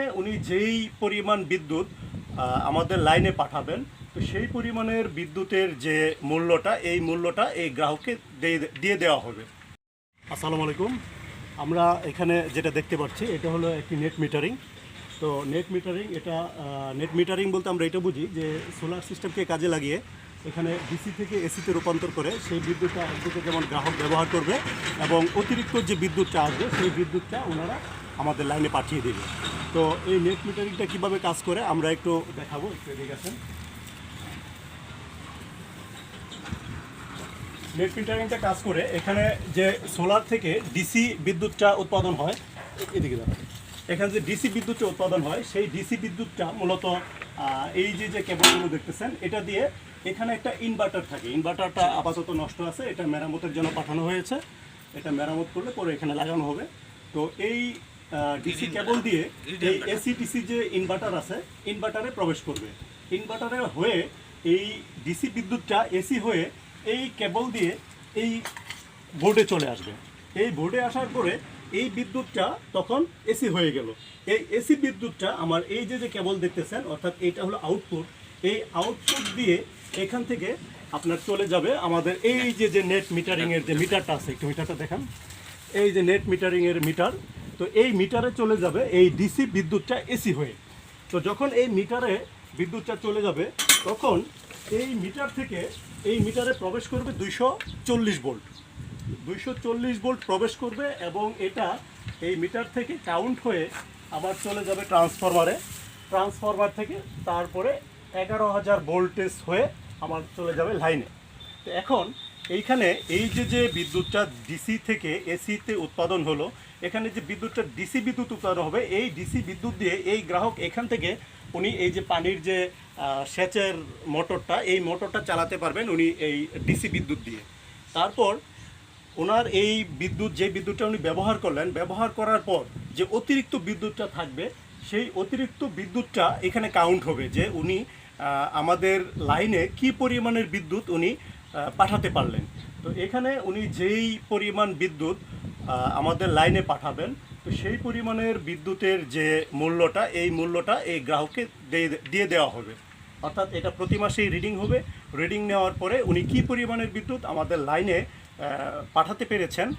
এখানে উনি যেই পরিমাণ বিদ্যুৎ আমাদের লাইনে পাঠাবেন, তো সেই পরিমাণের বিদ্যুতের যে মূল্যটা, এই মূল্যটা এই গ্রাহককে দিয়ে দেওয়া হবে। আসসালামু আলাইকুম। আমরা এখানে যেটা দেখতে পাচ্ছি, এটা হলো একটি নেট মিটারিং। তো নেট মিটারিং, এটা নেট মিটারিং বলতে আমরা এটা বুঝি যে সোলার সিস্টেমকে কাজে লাগিয়ে এখানে ডিসি থেকে এসিতে রূপান্তর করে সেই বিদ্যুৎটা একদিকে যেমন গ্রাহক ব্যবহার করবে এবং অতিরিক্ত যে বিদ্যুৎটা আসবে, সেই বিদ্যুৎটা ওনারা আমাদের লাইনে পাঠিয়ে দেবে। তো এই নেট মিটারিংটা কীভাবে কাজ করে, আমরা একটু দেখাবো, একটু এদিকে আসেন। নেট ফিল্টারিংটা কাজ করে, এখানে যে সোলার থেকে ডিসি বিদ্যুৎটা উৎপাদন হয়, এদিকে দাঁড়ান। এখানে যে ডিসি বিদ্যুৎটা উৎপাদন হয়, সেই ডিসি বিদ্যুৎটা মূলত এই যে যে কেবলগুলো দেখতেছেন, এটা দিয়ে এখানে একটা ইনভার্টার থাকে। ইনভার্টারটা আপাতত নষ্ট আছে, এটা মেরামতের জন্য পাঠানো হয়েছে। এটা মেরামত করলে পরে এখানে লাগানো হবে। তো এই ডিসি কেবল দিয়ে এই এসি ডিসি যে ইনভার্টার আছে ইনভার্টারে প্রবেশ করবে। ইনভার্টারে হয়ে এই ডিসি বিদ্যুৎটা এসি হয়ে এই কেবল দিয়ে এই বোর্ডে চলে আসবে। এই বোর্ডে আসার পরে এই বিদ্যুৎটা তখন এসি হয়ে গেল। এই এসি বিদ্যুৎটা আমার এই যে যে কেবল দেখতেছেন অর্থাৎ এইটা হলো আউটপুট এই আউটপুট দিয়ে এখান থেকে আপনার চলে যাবে আমাদের এই যে যে নেট মিটারিংয়ের যে মিটারটা আছে একটু মিটারটা দেখান। এই যে নেট মিটারিংয়ের মিটার তো এই মিটারে চলে যাবে এই ডিসি বিদ্যুৎটা এসি হয়ে। তো যখন এই মিটারে বিদ্যুৎটা চলে যাবে, তখন এই মিটার থেকে এই মিটারে প্রবেশ করবে দুইশো চল্লিশ ভোল্ট। দুইশো চল্লিশ ভোল্ট প্রবেশ করবে এবং এটা এই মিটার থেকে কাউন্ট হয়ে আবার চলে যাবে ট্রান্সফরমারে। ট্রান্সফরমার থেকে তারপরে এগারো হাজার ভোল্টেজ হয়ে আমার চলে যাবে লাইনে। তো এখন এইখানে এই যে যে বিদ্যুৎটা ডিসি থেকে এসিতে উৎপাদন হলো এখানে যে বিদ্যুৎটা ডিসি বিদ্যুৎ উৎপাদন হবে, এই ডিসি বিদ্যুৎ দিয়ে এই গ্রাহক এখান থেকে উনি এই যে পানির যে সেচের মোটরটা, এই মোটরটা চালাতে পারবেন উনি এই ডিসি বিদ্যুৎ দিয়ে। তারপর ওনার এই বিদ্যুৎ, যে বিদ্যুৎটা উনি ব্যবহার করলেন, ব্যবহার করার পর যে অতিরিক্ত বিদ্যুৎটা থাকবে, সেই অতিরিক্ত বিদ্যুৎটা এখানে কাউন্ট হবে যে উনি আমাদের লাইনে কি পরিমাণের বিদ্যুৎ উনি পাঠাতে পারলেন। তো এখানে উনি যেই পরিমাণ বিদ্যুৎ আমাদের লাইনে পাঠাবেন। তো সেই পরিমাণের বিদ্যুতের যে মূল্যটা, এই মূল্যটা এই গ্রাহককে দিয়ে- দেওয়া হবে। অর্থাৎ এটা প্রতি মাসেই রিডিং হবে। রিডিং নেওয়ার পরে উনি কী পরিমাণের বিদ্যুৎ আমাদের লাইনে পাঠাতে পেরেছেন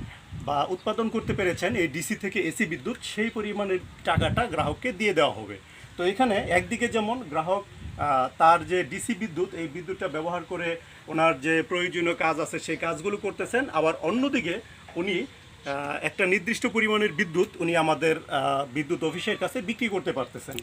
বা উৎপাদন করতে পেরেছেন, এই ডিসি থেকে এসি বিদ্যুৎ, সেই পরিমাণের টাকাটা গ্রাহককে দিয়ে দেওয়া হবে। তো এখানে একদিকে যেমন গ্রাহক তার যে ডিসি বিদ্যুৎ, এই বিদ্যুৎটা ব্যবহার করে ওনার যে প্রয়োজনীয় কাজ আছে, সেই কাজগুলো করতেছেন। আবার অন্যদিকে উনি একটা নির্দিষ্ট পরিমাণের বিদ্যুৎ উনি আমাদের বিদ্যুৎ অফিসের কাছে বিক্রি করতে পারতেছেন।